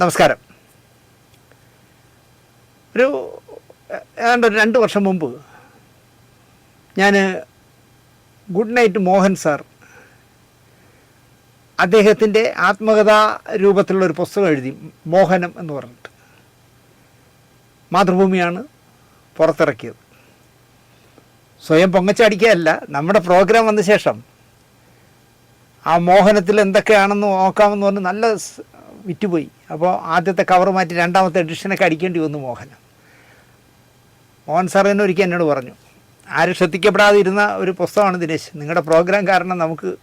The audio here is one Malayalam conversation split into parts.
നമസ്കാരം. ഒരു ഏതാണ്ട് ഒരു രണ്ട് വർഷം മുമ്പ് ഞാൻ ഗുഡ് നൈറ്റ് മോഹൻ സാർ അദ്ദേഹത്തിന്റെ ആത്മകഥാ രൂപത്തിലുള്ള ഒരു പുസ്തകം എഴുതി മോഹനം എന്ന് പറഞ്ഞിട്ട്. മാതൃഭൂമിയാണ് പുറത്തിറക്കിയത്. സ്വയം പൊങ്ങച്ചടിക്കുകയല്ല നമ്മുടെ പ്രോഗ്രാം വന്ന ശേഷം ആ മോഹനത്തിൽ എന്തൊക്കെയാണെന്ന് നോക്കാമെന്ന് പറഞ്ഞ് നല്ല വിറ്റുപോയി. അപ്പോൾ ആദ്യത്തെ കവർ മാറ്റി രണ്ടാമത്തെ എഡിഷനൊക്കെ അടിക്കേണ്ടി വന്നു മോഹനം. മോഹൻ സാർ തന്നെ ഒരിക്കൽ എന്നോട് പറഞ്ഞു ആരും ശ്രദ്ധിക്കപ്പെടാതെ ഇരുന്ന ഒരു പുസ്തകമാണ് ദിനേശ്. നിങ്ങളുടെ പ്രോഗ്രാം കാരണം നമുക്ക്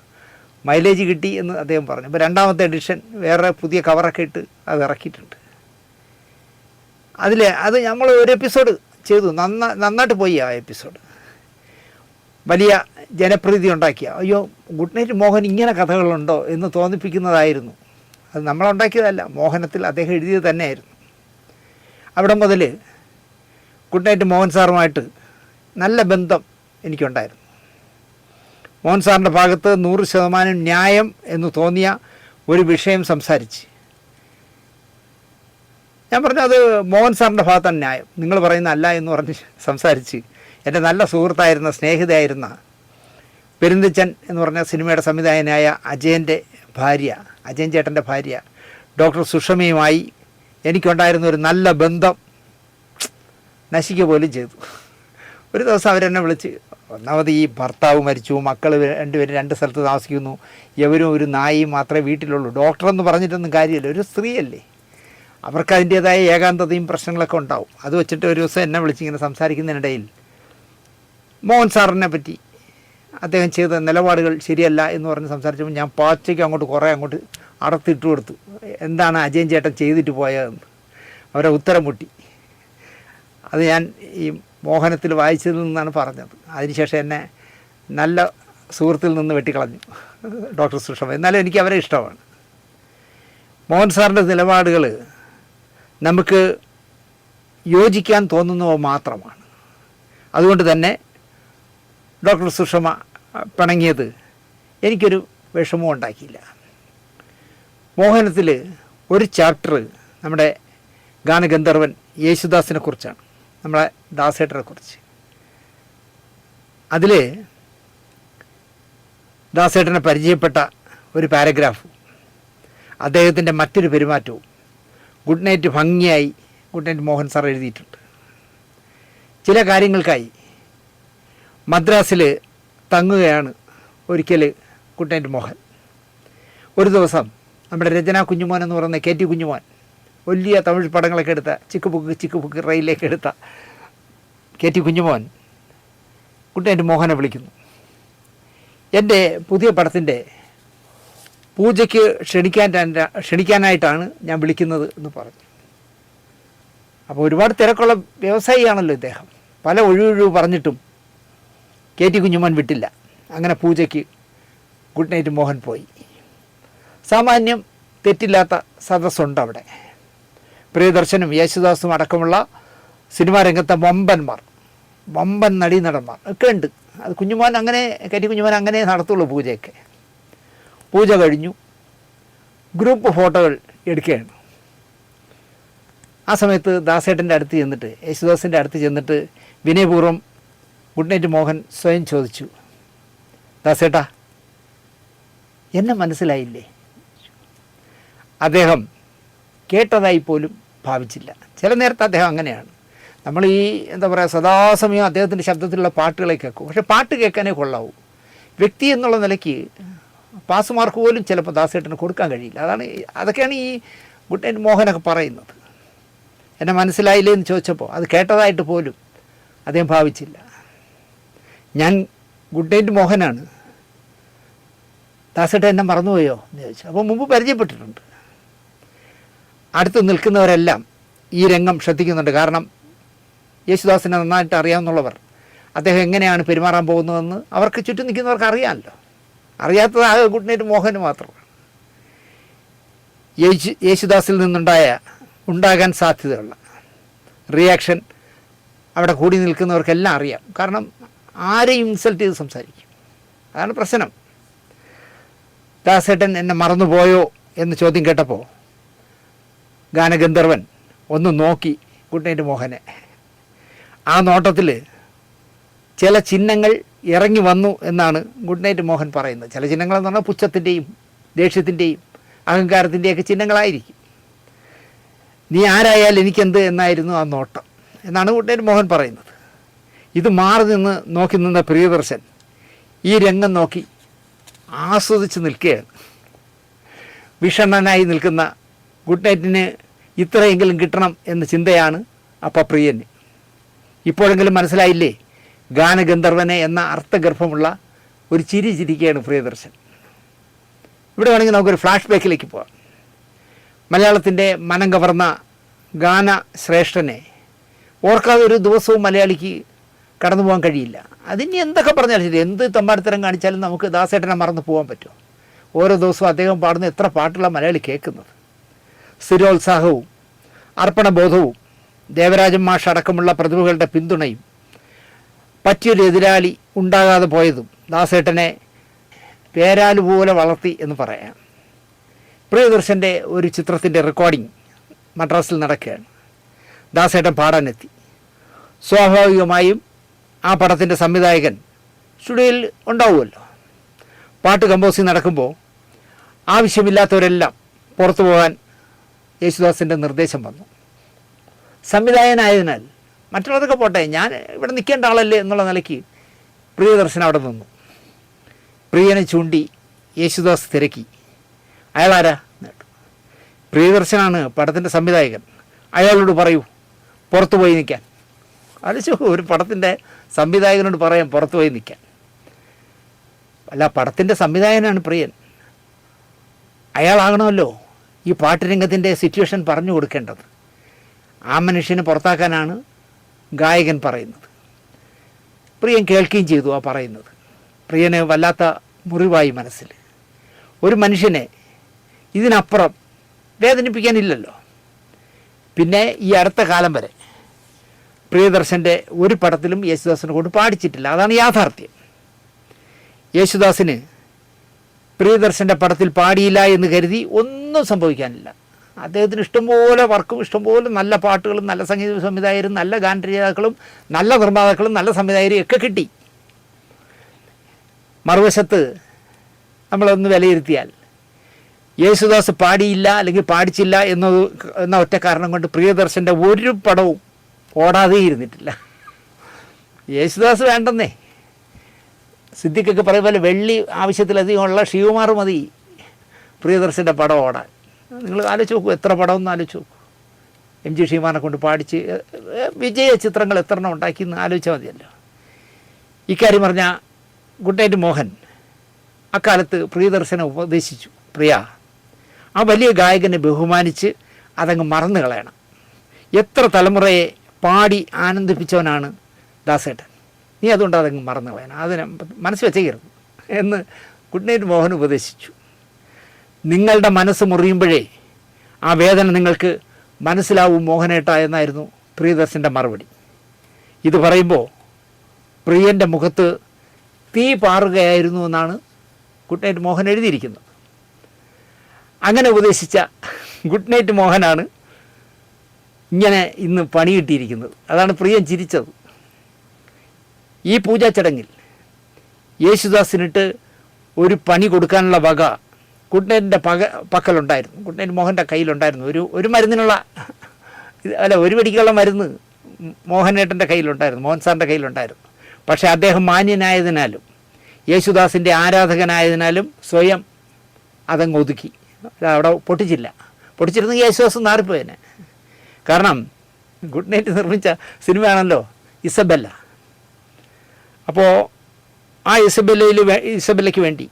മൈലേജ് കിട്ടി എന്ന് അദ്ദേഹം പറഞ്ഞു. അപ്പോൾ രണ്ടാമത്തെ എഡിഷൻ വേറെ പുതിയ കവറൊക്കെ ഇട്ട് അത് ഇറക്കിയിട്ടുണ്ട്. അതിലെ അത് നമ്മൾ ഒരു എപ്പിസോഡ് ചെയ്തു. നന്ന നന്നായിട്ട് പോയി ആ എപ്പിസോഡ് വലിയ ജനപ്രീതി ഉണ്ടാക്കിയ അയ്യോ ഗുഡ് നൈറ്റ് മോഹൻ ഇങ്ങനെ കഥകളുണ്ടോ എന്ന് തോന്നിപ്പിക്കുന്നതായിരുന്നു. അത് നമ്മളുണ്ടാക്കിയതല്ല. മോഹനത്തിൽ അദ്ദേഹം എഴുതിയത് തന്നെയായിരുന്നു. അവിടെ മുതൽ ഗുഡ് നൈറ്റ് മോഹൻ സാറുമായിട്ട് നല്ല ബന്ധം എനിക്കുണ്ടായിരുന്നു. മോഹൻ സാറിന്റെ ഭാഗത്ത് നൂറ് ശതമാനം ന്യായം എന്ന് തോന്നിയ ഒരു വിഷയം സംസാരിച്ച്. ഞാൻ പറഞ്ഞു അത് മോഹൻ സാറിന്റെ ഭാഗത്താണ് ന്യായം. നിങ്ങൾ പറയുന്ന അല്ല എന്ന് പറഞ്ഞ് സംസാരിച്ച് എന്റെ നല്ല സുഹൃത്തായിരുന്ന സ്നേഹിതയായിരുന്ന പെരുന്തച്ചൻ എന്ന് പറഞ്ഞ സിനിമയുടെ സംവിധായകനായ അജയന്റെ ഭാര്യ അജയൻ ചേട്ടന്റെ ഭാര്യ ഡോക്ടർ സുഷമയുമായി എനിക്കുണ്ടായിരുന്ന ഒരു നല്ല ബന്ധം നശിക്കുക പോലും ചെയ്തു. ഒരു ദിവസം അവരെന്നെ വിളിച്ച് ഒന്നാമത് ഈ ഭർത്താവ് മരിച്ചു മക്കൾ രണ്ടുപേരും രണ്ട് സ്ഥലത്ത് താമസിക്കുന്നു എവരും ഒരു നായി മാത്രമേ വീട്ടിലുള്ളൂ. ഡോക്ടറെന്ന് പറഞ്ഞിട്ടൊന്നും കാര്യമില്ല ഒരു സ്ത്രീയല്ലേ. അവർക്ക് അതിന്റേതായ ഏകാന്തതയും പ്രശ്നങ്ങളൊക്കെ ഉണ്ടാവും. അത് വെച്ചിട്ട് ഒരു ദിവസം എന്നെ വിളിച്ചിങ്ങനെ സംസാരിക്കുന്നതിനിടയിൽ മോഹൻ സാറിനെ പറ്റി അദ്ദേഹം ചെയ്ത നിലപാടുകൾ ശരിയല്ല എന്ന് പറഞ്ഞ് സംസാരിച്ചപ്പോൾ ഞാൻ പാച്ചയ്ക്ക് അങ്ങോട്ട് കുറേ അങ്ങോട്ട് അടത്തിട്ട് കൊടുത്തു. എന്താണ് അജയൻ ചേട്ടൻ ചെയ്തിട്ട് പോയതെന്ന്. അവരെ ഉത്തരം മുട്ടി. അത് ഞാൻ ഈ മോഹനത്തിൽ വായിച്ചതിൽ നിന്നാണ് പറഞ്ഞത്. അതിനുശേഷം എന്നെ നല്ല സുഹൃത്തിൽ നിന്ന് വെട്ടിക്കളഞ്ഞു. ഡോക്ടർ സുഷമ. എന്നാലും എനിക്ക് അവരെ ഇഷ്ടമാണ്. മോഹൻ സാറിന്റെ നിലപാടുകൾ നമുക്ക് യോജിക്കാൻ തോന്നുന്നവ മാത്രമാണ്. അതുകൊണ്ട് തന്നെ ഡോക്ടർ സുഷമ പിണങ്ങിയത്. എനിക്കൊരു വിഷമവും ഉണ്ടാക്കിയില്ല. മോഹനത്തിൽ ഒരു ചാപ്റ്റർ നമ്മുടെ ഗാനഗന്ധർവൻ യേശുദാസിനെ കുറിച്ചാണ്. നമ്മളെ ദാസേട്ടനെ കുറിച്ച്. അതിൽ ദാസേട്ടനെ പരിചയപ്പെട്ട ഒരു പാരഗ്രാഫ്. അദ്ദേഹത്തിന്റെ മറ്റൊരു പെരുമാറ്റവും. ഗുഡ് നൈറ്റ് ഭംഗിയായി ഗുഡ് നൈറ്റ് മോഹൻ സാർ എഴുതിയിട്ടുണ്ട്. ചില കാര്യങ്ങൾക്കായി മദ്രാസിൽ തങ്ങുകയാണ് ഒരിക്കൽ കുട്ടേന്റെ മോഹൻ. ഒരു ദിവസം നമ്മുടെ രചന കുഞ്ഞുമോൻ എന്ന് പറയുന്ന കെ ടി കുഞ്ഞുമോൻ വലിയ തമിഴ് പടങ്ങളൊക്കെ എടുത്ത ചിക്ക് ബുക്ക് ചിക്ക് ബുക്ക് റെയിലേക്ക് എടുത്ത കെ ടി കുഞ്ഞുമോൻ കുട്ടേന്റെ മോഹനെ വിളിക്കുന്നു. എന്റെ പുതിയ പടത്തിന്റെ പൂജയ്ക്ക് ക്ഷണിക്കാൻ ക്ഷണിക്കാനായിട്ടാണ് ഞാൻ വിളിക്കുന്നത് എന്ന് പറഞ്ഞു. അപ്പോൾ ഒരുപാട് തിരക്കുള്ള വ്യവസായിയാണല്ലോ ഇദ്ദേഹം. പല ഒഴിവൊഴിവ് പറഞ്ഞിട്ടും കെ ടി കുഞ്ഞുമോൻ വിട്ടില്ല. അങ്ങനെ പൂജയ്ക്ക് ഗുഡ് നൈറ്റ് മോഹൻ പോയി. സാമാന്യം തെറ്റില്ലാത്ത സദസ്സുണ്ട് അവിടെ. പ്രിയദർശനും യേശുദാസും അടക്കമുള്ള സിനിമാ രംഗത്തെ വമ്പന്മാർ വമ്പൻ നടീനടന്മാർ ഒക്കെ ഉണ്ട്. അത് കുഞ്ഞുമോൻ അങ്ങനെ കെ ടി കുഞ്ഞുമോൻ അങ്ങനെ നടത്തുള്ളൂ പൂജയൊക്കെ. പൂജ കഴിഞ്ഞു. ഗ്രൂപ്പ് ഫോട്ടോകൾ എടുക്കുകയാണ്. ആ സമയത്ത് ദാസേട്ടന്റെ അടുത്ത് ചെന്നിട്ട് യേശുദാസിന്റെ അടുത്ത് ചെന്നിട്ട് വിനയപൂർവം ഗുഡ് നൈറ്റ് മോഹൻ സ്വയം ചോദിച്ചു ദാസേട്ടാ എന്നെ മനസ്സിലായില്ലേ? അദ്ദേഹം കേട്ടതായി പോലും ഭാവിച്ചില്ല. ചില നേരത്തെ അദ്ദേഹം അങ്ങനെയാണ്. നമ്മൾ ഈ എന്താ പറയുക സദാസമയം അദ്ദേഹത്തിന്റെ ശബ്ദത്തിലുള്ള പാട്ടുകളെ കേൾക്കും. പക്ഷെ പാട്ട് കേൾക്കാനേ കൊള്ളാവൂ. വ്യക്തി എന്നുള്ള നിലയ്ക്ക് പാസ് മാർക്ക് പോലും ചിലപ്പോൾ ദാസേട്ടന് കൊടുക്കാൻ കഴിയില്ല. അതാണ് അതൊക്കെയാണ് ഈ ഗുഡ് നൈറ്റ് മോഹനൊക്കെ പറയുന്നത്. എന്നെ മനസ്സിലായില്ലേ എന്ന് ചോദിച്ചപ്പോൾ അത് കേട്ടതായിട്ട് പോലും അദ്ദേഹം ഭാവിച്ചില്ല. ഞാൻ ഗുഡ് നൈറ്റ് മോഹനാണ്. ദാസേട്ട എന്നെ മറന്നുപോയോ? എന്ന് ചോദിച്ചു. അപ്പോൾ മുമ്പ് പരിചയപ്പെട്ടിട്ടുണ്ട്. അടുത്ത് നിൽക്കുന്നവരെല്ലാം ഈ രംഗം ശ്രദ്ധിക്കുന്നുണ്ട്. കാരണം യേശുദാസിനെ നന്നായിട്ട് അറിയാവുന്നവർ അദ്ദേഹം എങ്ങനെയാണ് പെരുമാറാൻ പോകുന്നതെന്ന് അവർക്ക് ചുറ്റും നിൽക്കുന്നവർക്ക് അറിയാമല്ലോ. അറിയാത്തത് ആ ഗുഡ് നൈറ്റ് മോഹന് മാത്രമാണ് യേശു യേശുദാസിൽ നിന്നുണ്ടായ ഉണ്ടാകാൻ സാധ്യതയുള്ള റിയാക്ഷൻ അവിടെ കൂടി നിൽക്കുന്നവർക്കെല്ലാം അറിയാം. കാരണം ആരെയും ഇൻസൾട്ട് ചെയ്ത് സംസാരിക്കും. അതാണ് പ്രശ്നം. ദാസേട്ടൻ എന്നെ മറന്നുപോയോ എന്ന് ചോദ്യം കേട്ടപ്പോൾ ഗാനഗന്ധർവൻ ഒന്ന് നോക്കി ഗുഡ് നൈറ്റ് മോഹനെ. ആ നോട്ടത്തിൽ ചില ചിഹ്നങ്ങൾ ഇറങ്ങി വന്നു എന്നാണ് ഗുഡ് നൈറ്റ് മോഹൻ പറയുന്നത്. ചില ചിഹ്നങ്ങൾ എന്ന് പറഞ്ഞാൽ പുച്ഛത്തിന്റെയും ദേഷ്യത്തിന്റെയും അഹങ്കാരത്തിന്റെയൊക്കെ ചിഹ്നങ്ങളായിരിക്കും. നീ ആരായാൽ എനിക്കെന്ത് എന്നായിരുന്നു ആ നോട്ടം എന്നാണ് ഗുഡ് നൈറ്റ് മോഹൻ പറയുന്നത്. ഇത് മാറി നിന്ന് നോക്കി നിന്ന പ്രിയദർശൻ ഈ രംഗം നോക്കി ആസ്വദിച്ച് നിൽക്കുകയാണ്. വിഷണ്ണനായി നിൽക്കുന്ന ഗുഡ് നൈറ്റിന് ഇത്രയെങ്കിലും കിട്ടണം എന്ന ചിന്തയാണ് അപ്പം പ്രിയന്. ഇപ്പോഴെങ്കിലും മനസ്സിലായില്ലേ? ഗാനഗന്ധർവനെ എന്ന അർത്ഥഗർഭമുള്ള ഒരു ചിരി ചിരിക്കുകയാണ് പ്രിയദർശൻ. ഇവിടെ വേണമെങ്കിൽ നമുക്കൊരു ഫ്ലാഷ് ബാക്കിലേക്ക് പോവാം. മലയാളത്തിന്റെ മനം കവർന്ന ഗാന ശ്രേഷ്ഠനെ ഓർക്കാതെ ഒരു ദിവസവും മലയാളിക്ക് കടന്നു പോകാൻ കഴിയില്ല. അതിന് എന്തൊക്കെ പറഞ്ഞാലും ശരി എന്ത് തമ്പാടിത്തരം കാണിച്ചാലും നമുക്ക് ദാസേട്ടനെ മറന്നു പോകാൻ പറ്റുമോ ഓരോ ദിവസവും അദ്ദേഹം പാടുന്ന എത്ര പാട്ടുള്ള മലയാളി കേൾക്കുന്നത്. സ്ഥിരോത്സാഹവും അർപ്പണബോധവും ദേവരാജൻ മാഷ് അടക്കമുള്ള പ്രതിഭകളുടെ പിന്തുണയും പറ്റിയൊരു എതിരാളി ഉണ്ടാകാതെ പോയതും ദാസേട്ടനെ പേരാലു പോലെ വളർത്തി എന്ന് പറയാം. പ്രിയദർശന്റെ ഒരു ചിത്രത്തിന്റെ റെക്കോർഡിംഗ് മദ്രാസിൽ നടക്കുകയാണ്. ദാസേട്ടൻ പാടാനെത്തി സ്വാഭാവികമായും ആ പടത്തിന്റെ സംവിധായകൻ സ്റ്റുഡിയോയിൽ ഉണ്ടാവുമല്ലോ. പാട്ട് കമ്പോസിങ് നടക്കുമ്പോൾ ആവശ്യമില്ലാത്തവരെല്ലാം പുറത്തു പോകാൻ യേശുദാസിന്റെ നിർദ്ദേശം വന്നു. സംവിധായകനായതിനാൽ മറ്റുള്ളതൊക്കെ പോട്ടെ ഞാൻ ഇവിടെ നിൽക്കേണ്ട ആളല്ലേ എന്നുള്ള നിലയ്ക്ക് പ്രിയദർശൻ അവിടെ നിന്നു. പ്രിയനെ ചൂണ്ടി യേശുദാസ് തിരക്കി. അയാളാരാ? പ്രിയദർശനാണ് പടത്തിന്റെ സംവിധായകൻ. അയാളോട് പറയൂ പുറത്തു പോയി നിൽക്കാൻ. ആലോചിച്ചു ഒരു പടത്തിന്റെ സംവിധായകനോട് പറയാം പുറത്തു പോയി നിൽക്കാൻ. അല്ല പടത്തിന്റെ സംവിധായകനാണ് പ്രിയൻ. അയാളാകണമല്ലോ ഈ പാട്ടുരംഗത്തിന്റെ സിറ്റുവേഷൻ പറഞ്ഞു കൊടുക്കേണ്ടത്. ആ മനുഷ്യനെ പുറത്താക്കാനാണ് ഗായകൻ പറയുന്നത്. പ്രിയൻ കേൾക്കുകയും ചെയ്തു ആ പറയുന്നത്. പ്രിയന് വല്ലാത്ത മുറിവായി മനസ്സിൽ. ഒരു മനുഷ്യനെ ഇതിനപ്പുറം വേദനിപ്പിക്കാനില്ലല്ലോ. പിന്നെ ഈ അടുത്ത കാലം വരെ പ്രിയദർശന്റെ ഒരു പടത്തിലും യേശുദാസിനെ കൊണ്ട് പാടിച്ചിട്ടില്ല. അതാണ് യാഥാർത്ഥ്യം. യേശുദാസിന് പ്രിയദർശന്റെ പടത്തിൽ പാടിയില്ല എന്ന് കരുതി ഒന്നും സംഭവിക്കാനില്ല. അദ്ദേഹത്തിന് ഇഷ്ടംപോലെ വർക്കും ഇഷ്ടംപോലെ നല്ല പാട്ടുകളും നല്ല സംഗീത സംവിധായകരും നല്ല ഗാനരചയിതാക്കളും നല്ല നിർമ്മാതാക്കളും നല്ല സംവിധായകരും ഒക്കെ കിട്ടി. മറുവശത്ത് നമ്മളൊന്ന് വിലയിരുത്തിയാൽ യേശുദാസ് പാടിയില്ല അല്ലെങ്കിൽ പാടിച്ചില്ല എന്നത് എന്ന ഒറ്റ കാരണം കൊണ്ട് പ്രിയദർശന്റെ ഒരു പടവും ഓടാതെ ഇരുന്നിട്ടില്ല. യേശുദാസ് വേണ്ടെന്നേ. സിദ്ധിക്കൊക്കെ പറയും പോലെ വെള്ളി ആവശ്യത്തിലധികമുള്ള ശിവകുമാർ മതി. പ്രിയദർശന്റെ പടം ഓടാൻ. നിങ്ങൾ ആലോചിച്ച് നോക്കൂ എത്ര പടം ഒന്ന് ആലോചിച്ച് നോക്കൂ. എം ജി ഷീമാനെ കൊണ്ട് പാടിച്ച് വിജയ ചിത്രങ്ങൾ എത്ര എണ്ണം ഉണ്ടാക്കി എന്ന് ആലോചിച്ചാൽ മതിയല്ലോ. ഇക്കാര്യം പറഞ്ഞ ഗുഡ് നൈറ്റ് മോഹൻ അക്കാലത്ത് പ്രിയദർശനെ ഉപദേശിച്ചു പ്രിയ ആ വലിയ ഗായകനെ ബഹുമാനിച്ച് അതങ്ങ് മറന്നു കളയണം. എത്ര തലമുറയെ പാടി ആനന്ദിപ്പിച്ചവനാണ് ദാസേട്ടൻ. നീ അതുകൊണ്ട് അതങ്ങ് മറന്നു കളയണം അതിനെ മനസ്സ് വെച്ചേക്കരുത് എന്ന് ഗുഡ് നൈറ്റ് മോഹൻ ഉപദേശിച്ചു. നിങ്ങളുടെ മനസ്സ് മുറിയുമ്പോഴേ ആ വേദന നിങ്ങൾക്ക് മനസ്സിലാവും മോഹനേട്ട എന്നായിരുന്നു പ്രിയദർശന്റെ മറുപടി. ഇത് പറയുമ്പോൾ പ്രിയന്റെ മുഖത്ത് തീ പാറുകയായിരുന്നു എന്നാണ് ഗുഡ് നൈറ്റ് മോഹൻ എഴുതിയിരിക്കുന്നത്. അങ്ങനെ ഉപദേശിച്ച ഗുഡ് നൈറ്റ് മോഹനാണ് ഇങ്ങനെ ഇന്ന് പണി കിട്ടിയിരിക്കുന്നത് അതാണ് പ്രിയൻ ചിരിച്ചത്. ഈ പൂജാ ചടങ്ങിൽ യേശുദാസിനിട്ട് ഒരു പണി കൊടുക്കാനുള്ള വക കുട്ടനേന്റെ പക പക്കലുണ്ടായിരുന്നു. കുട്ടനേൻ മോഹന്റെ കയ്യിലുണ്ടായിരുന്നു. ഒരു ഒരു മരുന്നിനുള്ള അല്ല ഒരു പിടിക്കുള്ള മരുന്ന് മോഹനേട്ടന്റെ കയ്യിലുണ്ടായിരുന്നു. മോഹൻ സാറിന്റെ കയ്യിലുണ്ടായിരുന്നു. പക്ഷേ അദ്ദേഹം മാന്യനായതിനാലും യേശുദാസിന്റെ ആരാധകനായതിനാലും സ്വയം അതങ്ങ് ഒതുക്കി. അവിടെ പൊട്ടിച്ചില്ല. പൊട്ടിച്ചിരുന്നെങ്കിൽ യേശുദാസ് നാറിപ്പോയനെ. കാരണം ഗുഡ് നൈറ്റ് നിർമ്മിച്ച സിനിമയാണല്ലോ ഇസബെല്ല. അപ്പോൾ ആ ഇസബെല്ലയിൽ ഇസബെല്ലയ്ക്ക് വേണ്ടി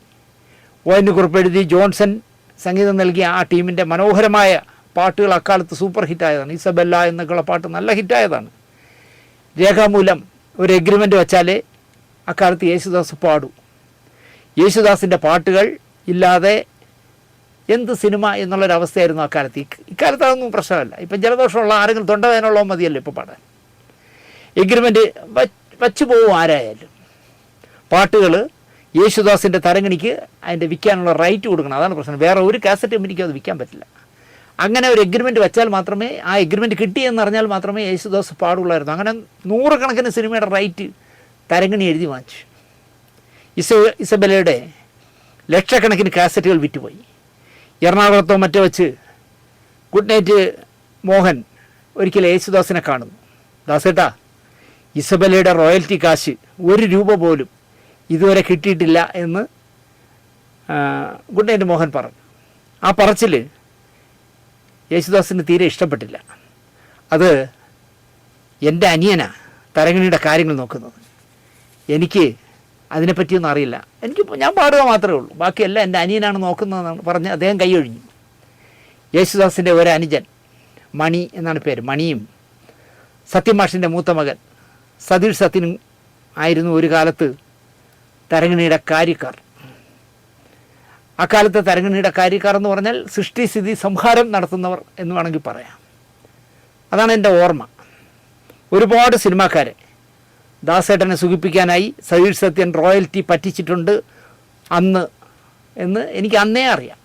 ഒ എൻ കുറിപ്പെഴുതി ജോൺസൺ സംഗീതം നൽകിയ ആ ടീമിന്റെ മനോഹരമായ പാട്ടുകൾ അക്കാലത്ത് സൂപ്പർ ഹിറ്റായതാണ്. ഇസബെല്ല എന്നൊക്കെയുള്ള പാട്ട് നല്ല ഹിറ്റായതാണ്. രേഖാമൂലം ഒരു എഗ്രിമെന്റ് വെച്ചാലേ അക്കാലത്ത് യേശുദാസ് പാടൂ. യേശുദാസിന്റെ പാട്ടുകൾ ഇല്ലാതെ എന്ത് സിനിമ എന്നുള്ളൊരവസ്ഥയായിരുന്നു അക്കാലത്ത് ഇക്ക- ഇക്കാലത്ത് അതൊന്നും പ്രശ്നമല്ല. ഇപ്പം ജലദോഷമുള്ള ആരെങ്കിലും തൊണ്ടവേദനയുള്ളോ മതിയല്ലോ ഇപ്പോൾ പാടാൻ? എഗ്രിമെന്റ് വച്ചു പോകും ആരായാലും. പാട്ടുകൾ യേശുദാസിന്റെ തരങ്ങണിക്ക് അതിന്റെ വിൽക്കാനുള്ള റൈറ്റ് കൊടുക്കണം. അതാണ് പ്രശ്നം. വേറെ ഒരു കാസറ്റ് കമ്പനിക്കും അത് വിൽക്കാൻ പറ്റില്ല. അങ്ങനെ ഒരു എഗ്രിമെന്റ് വെച്ചാൽ മാത്രമേ ആ എഗ്രിമെന്റ് കിട്ടിയെന്നറിഞ്ഞാൽ മാത്രമേ യേശുദാസ് പാടുള്ളായിരുന്നു. അങ്ങനെ നൂറുകണക്കിന് സിനിമയുടെ റൈറ്റ് തരങ്ങണി എഴുതി വാങ്ങിച്ചു. ഇസ ഇസബലയുടെ ലക്ഷക്കണക്കിന് കാസറ്റുകൾ വിറ്റുപോയി. എറണാകുളത്തോ മറ്റോ വെച്ച് ഗുഡ് നൈറ്റ് മോഹൻ ഒരിക്കൽ യേശുദാസിനെ കാണുന്നു. ദാസേട്ടാ ഇസബലയുടെ റോയൽറ്റി കാശ് ഒരു രൂപ പോലും ഇതുവരെ കിട്ടിയിട്ടില്ല എന്ന് ഗുഡ് നൈറ്റ് മോഹൻ പറഞ്ഞു. ആ പറച്ചിൽ യേശുദാസിന് തീരെ ഇഷ്ടപ്പെട്ടില്ല. അത് എന്റെ അനിയനാ തരങ്ങിണിയുടെ കാര്യങ്ങൾ നോക്കുന്നത്. എനിക്ക് അതിനെപ്പറ്റിയൊന്നും അറിയില്ല. എനിക്ക് ഞാൻ പാടുക മാത്രമേ ഉള്ളൂ. ബാക്കിയെല്ലാം എന്റെ അനിയനാണ് നോക്കുന്നതെന്നാണ് പറഞ്ഞ് അദ്ദേഹം കൈയൊഴിഞ്ഞു യേശുദാസിന്റെ ഒരു അനുജൻ മണി എന്നാണ് പേര്. മണിയും സത്യമാഷിന്റെ മൂത്ത മകൻ സതീഷ് സത്യനും ആയിരുന്നു ഒരു കാലത്ത് തരങ്ങിണിയുടെ കാര്യക്കാർ. അക്കാലത്തെ തരങ്ങിണിയുടെ കാര്യക്കാർ എന്ന് പറഞ്ഞാൽ സൃഷ്ടിസ്ഥിതി സംഹാരം നടത്തുന്നവർ എന്ന് വേണമെങ്കിൽ പറയാം. അതാണ് എന്റെ ഓർമ്മ. ഒരുപാട് സിനിമാക്കാരെ ദാസേട്ടനെ സുഖിപ്പിക്കാനായി സതീഷ് സത്യൻ റോയൽറ്റി പറ്റിച്ചിട്ടുണ്ട് അന്ന് എന്ന് എനിക്ക് അന്നേ അറിയാം.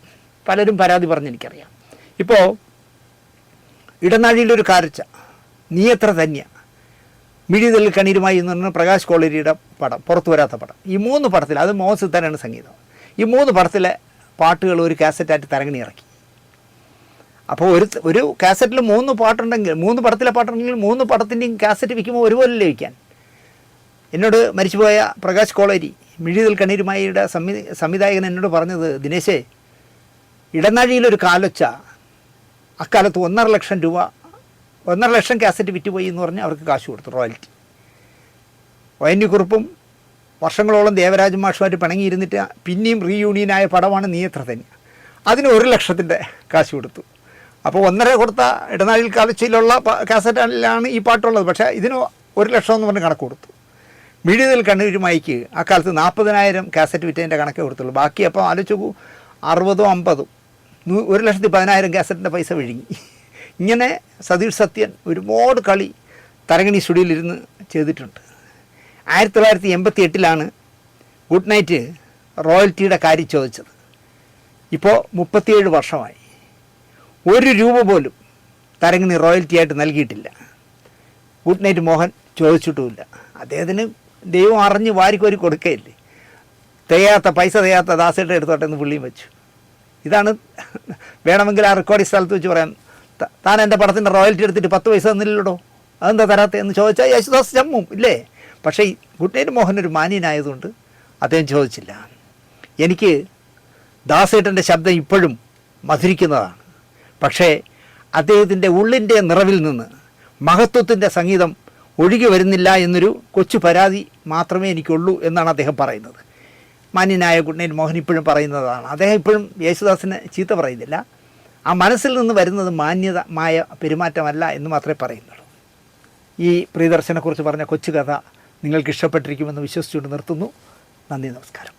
പലരും പരാതി പറഞ്ഞ് എനിക്കറിയാം. ഇപ്പോൾ ഇടനാഴിയിലൊരു കാരച്ച നീ എത്ര തന്നെയാ മിഴിതൽ കണ്ണീരുമായി എന്ന് പറഞ്ഞ പ്രകാശ് കോളരിയുടെ പടം പുറത്തു വരാത്ത പടം. ഈ മൂന്ന് പടത്തിൽ അത് മോഹൻ തന്നെയാണ് സംഗീതം. ഈ മൂന്ന് പടത്തിലെ പാട്ടുകൾ ഒരു കാസറ്റായിട്ട് തരങ്ങണി ഇറക്കി. അപ്പോൾ ഒരു ഒരു കാസറ്റിൽ മൂന്ന് പാട്ടുണ്ടെങ്കിൽ മൂന്ന് പടത്തിലെ പാട്ടുണ്ടെങ്കിൽ മൂന്ന് പടത്തിന്റെയും കാസറ്റ് വിൽക്കുമ്പോൾ ഒരുപോലെ വിൽക്കാൻ എന്നോട് മരിച്ചുപോയ പ്രകാശ് കോളേരി മിഴിതൽ കണ്ണീരുമായിയുടെ സംവി സംവിധായകൻ എന്നോട് പറഞ്ഞത് ദിനേശേ ഇടനാഴിയിലൊരു കാലൊച്ച അക്കാലത്ത് ഒന്നര ലക്ഷം രൂപ ഒന്നര ലക്ഷം കാസറ്റ് വിറ്റുപോയി എന്ന് പറഞ്ഞ് അവർക്ക് കാശ് കൊടുത്തു റോയൽറ്റി. ഒ എൻ കുറുപ്പും വർഷങ്ങളോളം ദേവരാജ മാഷുമായിട്ട് പിണങ്ങിയിരുന്നിട്ട് പിന്നെയും റീയൂണിയനായ പടമാണ് നീ എത്ര തന്നെ അതിന് ഒരു ലക്ഷത്തിന്റെ കാശ് കൊടുത്തു. അപ്പോൾ ഒന്നര കൊടുത്ത ഇടനാഴിൽ കാലച്ചയിലുള്ള കാസറ്റിലാണ് ഈ പാട്ടുള്ളത്. പക്ഷേ ഇതിന് ഒരു ലക്ഷം എന്ന് പറഞ്ഞ് കണക്ക് കൊടുത്തു. മിഴിതൽ മൈക്ക് അക്കാലത്ത് നാൽപ്പതിനായിരം കാസറ്റ് വിറ്റതിന്റെ കണക്കേ കൊടുത്തുള്ളൂ. ബാക്കി അപ്പോൾ ആലോചിച്ചു അറുപതോ അമ്പതോ. ഒരു ലക്ഷത്തി പതിനായിരം കാസറ്റിന്റെ പൈസ വിഴുങ്ങി. ഇങ്ങനെ സതീഷ് സത്യൻ ഒരുപാട് കളി തരങ്ങണി സ്റ്റുഡിയോയിലിരുന്ന് ചെയ്തിട്ടുണ്ട്. ആയിരത്തി തൊള്ളായിരത്തി എൺപത്തി എട്ടിലാണ് ഗുഡ് നൈറ്റ് റോയൽറ്റിയുടെ കാര്യം ചോദിച്ചത്. ഇപ്പോൾ മുപ്പത്തിയേഴ് വർഷമായി. ഒരു രൂപ പോലും തരങ്ങിണി റോയൽറ്റി ആയിട്ട് നൽകിയിട്ടില്ല. ഗുഡ് നൈറ്റ് മോഹൻ ചോദിച്ചിട്ടുമില്ല. അദ്ദേഹത്തിന് ദൈവം അറിഞ്ഞ് വാരിക്കോരി കൊടുക്കുകയില്ലേ തികയാത്ത പൈസ തികയാത്ത ദാസയുടെ എടുത്തോട്ടെ എന്ന് പുള്ളിയും വെച്ചു. ഇതാണ് വേണമെങ്കിൽ ആ റെക്കോർഡിംഗ് സ്ഥലത്ത് വെച്ച് പറയാം. താൻ എന്റെ പടത്തിന്റെ റോയൽറ്റി എടുത്തിട്ട് പത്ത് പൈസ തന്നില്ലല്ലോ. അതെന്താ തരാത്ത എന്ന് ചോദിച്ചാൽ യേശുദാസ് ജമ്മും ഇല്ലേ? പക്ഷേ ഗുഡ് മോഹൻ ഒരു മാന്യനായതുകൊണ്ട് അദ്ദേഹം ചോദിച്ചില്ല. എനിക്ക് ദാസേട്ടന്റെ ശബ്ദം ഇപ്പോഴും മധുരിക്കുന്നതാണ്. പക്ഷേ അദ്ദേഹത്തിന്റെ ഉള്ളിന്റെ നിറവിൽ നിന്ന് മഹത്വത്തിന്റെ സംഗീതം ഒഴുകി വരുന്നില്ല എന്നൊരു കൊച്ചു പരാതി മാത്രമേ എനിക്കുള്ളൂ എന്നാണ് അദ്ദേഹം പറയുന്നത്. മാന്യനായ ഗുഡ്നൈൻ മോഹൻ ഇപ്പോഴും പറയുന്നതാണ്. അദ്ദേഹം ഇപ്പോഴും യേശുദാസിനെ ചീത്ത പറയുന്നില്ല. ആ മനസ്സിൽ നിന്ന് വരുന്നത് മാന്യമായ പെരുമാറ്റമല്ല എന്ന് മാത്രമേ പറയുന്നുള്ളൂ. ഈ പ്രിയദർശനെക്കുറിച്ച് പറഞ്ഞ കൊച്ചു കഥ നിങ്ങൾക്ക് ഇഷ്ടപ്പെട്ടിരിക്കുമെന്ന് വിശ്വസിച്ചുകൊണ്ട് നിർത്തുന്നു. നന്ദി നമസ്കാരം.